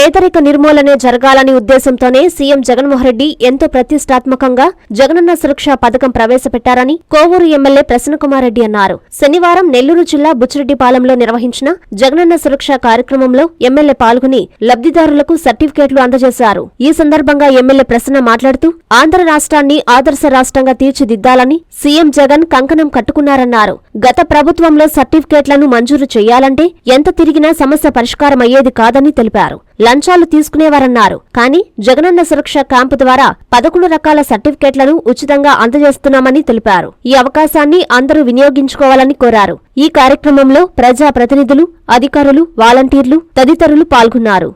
పేదరిక నిర్మూలనే జరగాలని ఉద్దేశంతోనే సీఎం జగన్మోహన్ రెడ్డి ఎంతో ప్రతిష్టాత్మకంగా జగనన్న సురక్ష పథకం ప్రవేశపెట్టారని కోవూరు ఎమ్మెల్యే ప్రసన్నకుమార్ రెడ్డి అన్నారు. శనివారం నెల్లూరు జిల్లా బుచ్చిరెడ్డిపాలెంలో నిర్వహించిన జగనన్న సురక్ష కార్యక్రమంలో ఎమ్మెల్యే పాల్గొని లబ్ధిదారులకు సర్టిఫికేట్లు అందజేశారు. ఈ సందర్భంగా ఎమ్మెల్యే ప్రసన్న మాట్లాడుతూ ఆంధ్ర రాష్ట్రాన్ని ఆదర్శ రాష్ట్రంగా తీర్చిదిద్దాలని సీఎం జగన్ కంకణం కట్టుకున్నారన్నారు. గత ప్రభుత్వంలో సర్టిఫికేట్లను మంజూరు చేయాలంటే ఎంత తిరిగినా సమస్య పరిష్కారం అయ్యేది కాదని తెలిపారు. లంచాలు తీసుకునేవారన్నారు. కానీ జగనన్న సురక్ష క్యాంపు ద్వారా పదకొండు రకాల సర్టిఫికేట్లను ఉచితంగా అందజేస్తున్నామని తెలిపారు. ఈ అవకాశాన్ని అందరూ వినియోగించుకోవాలని కోరారు. ఈ కార్యక్రమంలో ప్రజా ప్రతినిధులు అధికారులు వాలంటీర్లు తదితరులు పాల్గొన్నారు.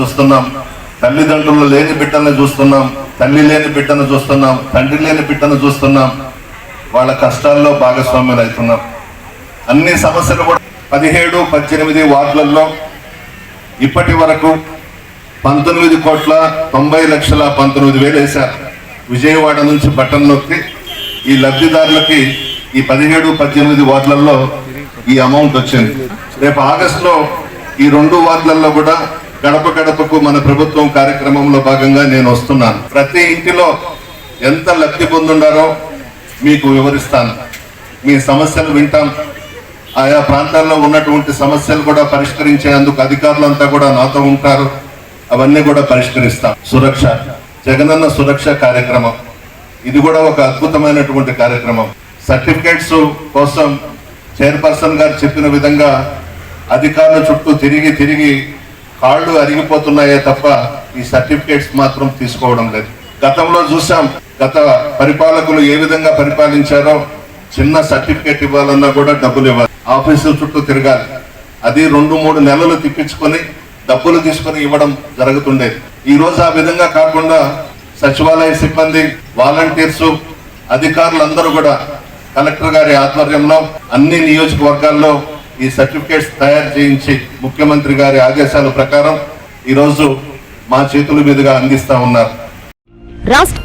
చూస్తున్నాం. తల్లిదండ్రులు లేని బిడ్డల్ని చూస్తున్నాం. తల్లి లేని బిడ్డను చూస్తున్నాం తండ్రి లేని బిడ్డను చూస్తున్నాం. వాళ్ళ కష్టాల్లో భాగస్వామ్యులు అవుతున్నాం. అన్ని సమస్యలు కూడా పదిహేడు పద్దెనిమిది వార్డులలో ఇప్పటి వరకు పంతొమ్మిది కోట్ల తొంభై లక్షల పంతొమ్మిది వేలు వేశారు. విజయవాడ నుంచి పట్టణంలోకి ఈ లబ్ధిదారులకి ఈ పదిహేడు పద్దెనిమిది వార్డులలో ఈ అమౌంట్ వచ్చింది. రేపు ఆగస్టులో ఈ రెండు వార్డులలో కూడా గడప గడపకు మన ప్రభుత్వం కార్యక్రమంలో భాగంగా నేను వస్తున్నాను. ప్రతి ఇంటిలో ఎంత లబ్ధి పొందుండారో మీకు వివరిస్తాను. మీ సమస్యలు వింటాం. ఆయా ప్రాంతాల్లో ఉన్నటువంటి సమస్యలు కూడా పరిష్కరించేందుకు అధికారులంతా కూడా నాతో ఉంటారు. అవన్నీ కూడా పరిష్కరిస్తాం. సురక్ష జగనన్న సురక్ష కార్యక్రమం. ఇది కూడా ఒక అద్భుతమైనటువంటి కార్యక్రమం. సర్టిఫికేట్స్ కోసం చైర్పర్సన్ గారు చెప్పిన విధంగా అధికారుల చుట్టూ తిరిగి తిరిగి కాళ్ళు అరిగిపోతున్నాయే తప్ప ఈ సర్టిఫికేట్స్ మాత్రం తీసుకోవడం లేదు. గతంలో చూసాం గత పరిపాలకులు ఏ విధంగా పరిపాలించారో చిన్న సర్టిఫికేట్ ఇవ్వాలన్నా కూడా డబ్బులు ఇవ్వాలి. ఆఫీసుల చుట్టూ తిరగాలి. అది రెండు మూడు నెలలు తిప్పించుకొని డబ్బులు తీసుకొని ఇవ్వడం జరుగుతుండేది. ఈ రోజు ఆ విధంగా కాకుండా సచివాలయ సిబ్బంది వాలంటీర్స్ అధికారులందరూ కూడా కలెక్టర్ గారి ఆధ్వర్యంలో అన్ని నియోజకవర్గాల్లో ఈ సర్టిఫికేట్స్ తయారు చేయించి ముఖ్యమంత్రి గారి ఆదేశాల ప్రకారం ఈరోజు మా చేతుల మీదుగా అందిస్తా ఉన్నారు. రాష్ట్ర